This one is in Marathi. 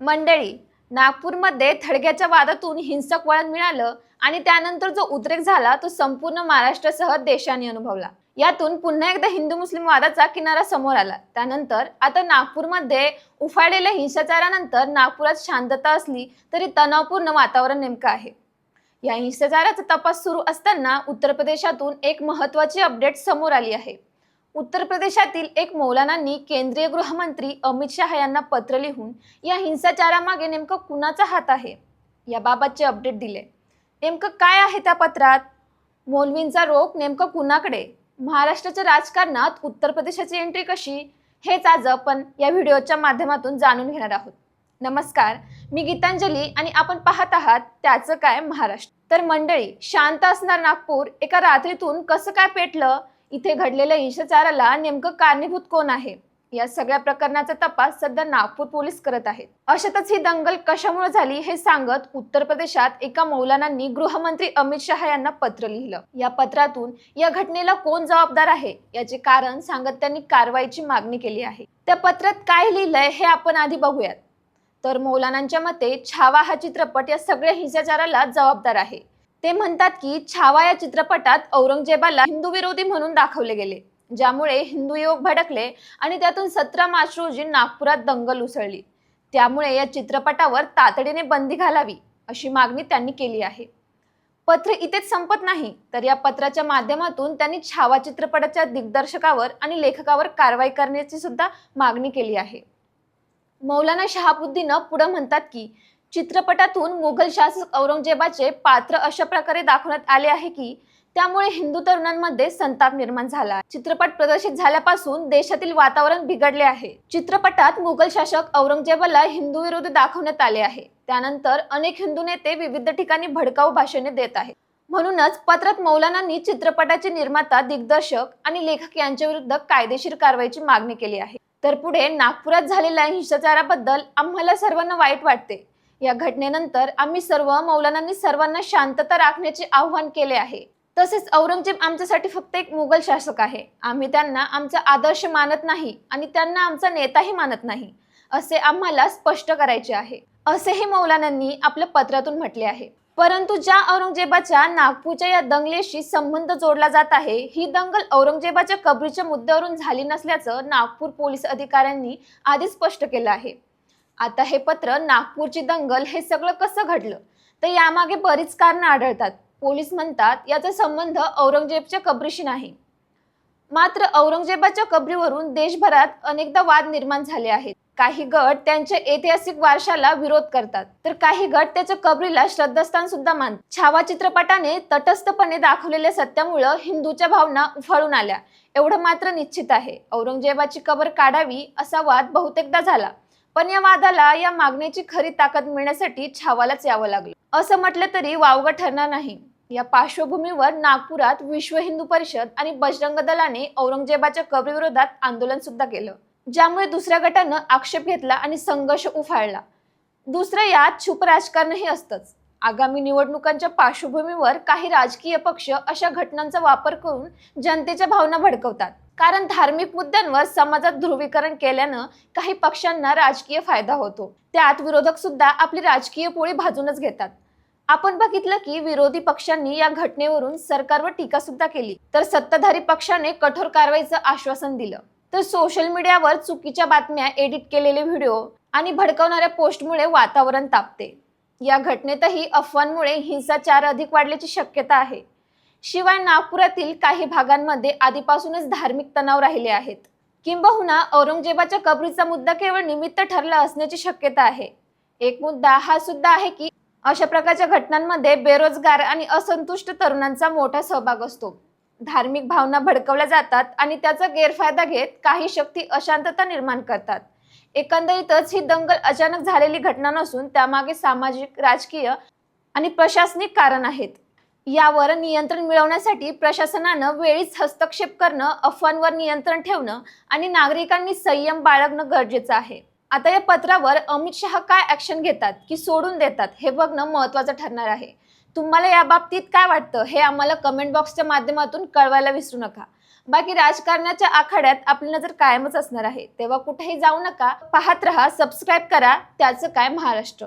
मंडळी नागपूरमध्ये थडग्याच्या वादातून हिंसक वळण मिळालं आणि त्यानंतर जो उद्रेक झाला तो संपूर्ण महाराष्ट्रासह देशाने अनुभवला. यातून पुन्हा एकदा हिंदू मुस्लिम वादाचा किनारा समोर आला. त्यानंतर आता नागपूरमध्ये उफाळलेल्या हिंसाचारानंतर नागपुरात शांतता असली तरी तणावपूर्ण वातावरण नेमकं आहे. या हिंसाचाराचा तपास सुरू असताना उत्तर प्रदेशातून एक महत्वाची अपडेट समोर आली आहे. उत्तर प्रदेशातील एक मौलानांनी केंद्रीय गृहमंत्री अमित शहा यांना पत्र लिहून या हिंसाचारामागे नेमकं कुणाचा हात आहे? याबाबतचे अपडेट दिले. नेमकं काय आहे त्या पत्रात? मौलवींचा रोग नेमकं कुणाकडे? महाराष्ट्राच्या राजकारणात उत्तर प्रदेशाची एंट्री कशी? हेच आज आपण या व्हिडिओच्या माध्यमातून जाणून घेणार आहोत. नमस्कार मी गीतांजली आणि आपण पाहत आहात त्याचं काय महाराष्ट्र. तर मंडळी शांत असणार नागपूर एका रात्रीतून कसं काय पेटलं? इथे घडलेल्या हिंसाचाराला नेमकं कारणीभूत कोण आहे? या सगळ्या प्रकरणाचा तपास सध्या नागपूर पोलीस करत आहेत. अशातच ही दंगल कशामुळे झाली हे सांगत उत्तर प्रदेशात एका मौलानांनी गृहमंत्री अमित शहा यांना पत्र लिहिलं. या पत्रातून या घटनेला कोण जबाबदार आहे याचे कारण सांगत त्यांनी कारवाईची मागणी केली आहे. त्या पत्रात काय लिहिलंय हे आपण आधी बघूयात. तर मौलानांच्या मते छावा हा चित्रपट या सगळ्या हिंसाचाराला जबाबदार आहे. ते म्हणतात की छावा या चित्रपटात औरंगजेबाला हिंदू विरोधी म्हणून दाखवले गेले ज्यामुळे हिंदू युवक भडकले आणि त्यातून सतरा मार्च रोजी नागपुरात दंगल उसळली. त्यामुळे या चित्रपटावर तातडीने बंदी घालावी अशी मागणी त्यांनी केली आहे. पत्र इथेच संपत नाही तर या पत्राच्या माध्यमातून त्यांनी छावा चित्रपटाच्या दिग्दर्शकावर आणि लेखकावर कारवाई करण्याची सुद्धा मागणी केली आहे. मौलाना शहाबुद्दीन पुढे म्हणतात की चित्रपटातून मुघल शासक औरंगजेबाचे पात्र अशा प्रकारे दाखवण्यात आले आहे की त्यामुळे हिंदू तरुणांमध्ये संताप निर्माण झाला. चित्रपट प्रदर्शित झाल्यापासून देशातील वातावरण बिघडले आहे. चित्रपटात मुघल शासक औरंगजेबाला हिंदू विरोधी दाखवण्यात आले आहे. त्यानंतर अनेक हिंदू नेते विविध ठिकाणी भडकाऊ भाषणे देत आहेत. म्हणूनच पत्रात मौलानांनी चित्रपटाचे निर्माता दिग्दर्शक आणि लेखक यांच्या विरुद्ध कायदेशीर कारवाईची मागणी केली आहे. तर पुढे नागपुरात झालेल्या हिंसाचाराबद्दल आम्हाला सर्वांना वाईट वाटते. या घटनेनंतर आम्ही सर्व मौलानांनी सर्वांना शांतता राखण्याचे आव्हान केले आहे. तसेच औरंगजेब आमच्यासाठी फक्त एक मुघल शासक आहे. आम्ही त्यांना आमचा आदर्श मानत नाही आणि त्यांना आमचा नेताही मानत नाही असे आम्हाला स्पष्ट करायचे आहे. असेही मौलानांनी आपल्या पत्रातून म्हटले आहे. परंतु ज्या औरंगजेबाच्या नागपूरच्या या दंगलीशी संबंध जोडला जात आहे ही दंगल औरंगजेबाच्या कबरीच्या मुद्द्यावरून झाली नसल्याचं नागपूर पोलीस अधिकाऱ्यांनी आधीच स्पष्ट केलं आहे. आता हे पत्र नागपूरची दंगल हे सगळं कसं घडलं? तर यामागे बरीच कारणं आढळतात. पोलीस म्हणतात याचा संबंध औरंगजेबच्या कबरीशी नाही. मात्र औरंगजेबाच्या कबरीवरून देशभरात अनेकदा वाद निर्माण झाले आहेत. काही गट त्यांच्या ऐतिहासिक वारशाला विरोध करतात. तर काही गट त्याच्या कबरीला श्रद्धास्थान सुद्धा मानतात. छावा चित्रपटाने तटस्थपणे दाखवलेल्या सत्यामुळं हिंदूच्या भावना उफाळून आल्या. एवढं मात्र निश्चित आहे. औरंगजेबाची कबर काढावी असा वाद बहुतेकदा झाला. पण या वादाला या मागणीची खरी ताकद मिळण्यासाठी छावालाच यावं लागलं. असं म्हटलं तरी वावगं ठरणार नाही. या पार्श्वभूमीवर नागपुरात विश्व हिंदू परिषद आणि बजरंग दलाने औरंगजेबाच्या कबरीविरोधात आंदोलन सुद्धा केलं. ज्यामुळे दुसऱ्या गटानं आक्षेप घेतला आणि संघर्ष उफाळला. दुसरं यात छुप राजकारणही असतंच. आगामी निवडणुकांच्या पार्श्वभूमीवर काही राजकीय पक्ष अशा घटनांचा वापर करून जनतेच्या भावना भडकवतात. कारण धार्मिक मुद्द्यांवर समाजात ध्रुवीकरण केल्यानं काही पक्षांना राजकीय फायदा होतो. त्यात विरोधक सुद्धा आपली राजकीय पोळी भाजूनच घेतात. आपण बघितलं की विरोधी पक्षांनी या घटनेवरून सरकारवर टीका सुद्धा केली. तर सत्ताधारी पक्षाने कठोर कारवाईचं आश्वासन दिलं. तर सोशल मीडियावर चुकीच्या बातम्या एडिट केलेले व्हिडिओ आणि भडकवणाऱ्या पोस्टमुळे वातावरण तापते. या घटनेतही अफवांमुळे हिंसाचार अधिक वाढल्याची शक्यता आहे. शिवाय नागपुरातील काही भागांमध्ये आधीपासूनच धार्मिक तणाव राहिले आहेत. किंबहुना औरंगजेबाच्या कबरीचा मुद्दा केवळ निमित्त ठरला असण्याची शक्यता आहे. एक मुद्दा हा सुद्धा आहे की अशा प्रकारच्या घटनांमध्ये बेरोजगार आणि असंतुष्ट तरुणांचा मोठा सहभाग असतो. धार्मिक भावना भडकवल्या जातात आणि त्याचा गैरफायदा घेत काही शक्ती अशांतता निर्माण करतात. एकंदरीतच ही दंगल अचानक झालेली घटना नसून त्यामागे सामाजिक राजकीय आणि प्रशासनिक कारण आहेत. यावर नियंत्रण मिळवण्यासाठी प्रशासनानं वेळीच हस्तक्षेप करणं अफवांवर नियंत्रण ठेवणं आणि नागरिकांनी संयम बाळगणं गरजेचं आहे. आता या पत्रावर अमित शहा काय ऍक्शन घेतात की सोडून देतात हे बघणं महत्वाचं ठरणार आहे. तुम्हाला या बाबतीत काय वाटतं? हे आम्हाला कमेंट बॉक्सच्या माध्यमातून कळवायला विसरू नका. बाकी राजकारणाच्या आखाड्यात आपली नजर कायमच असणार आहे. तेव्हा कुठेही जाऊ नका. पाहत रहा सबस्क्राईब करा. त्याचं काय महाराष्ट्र?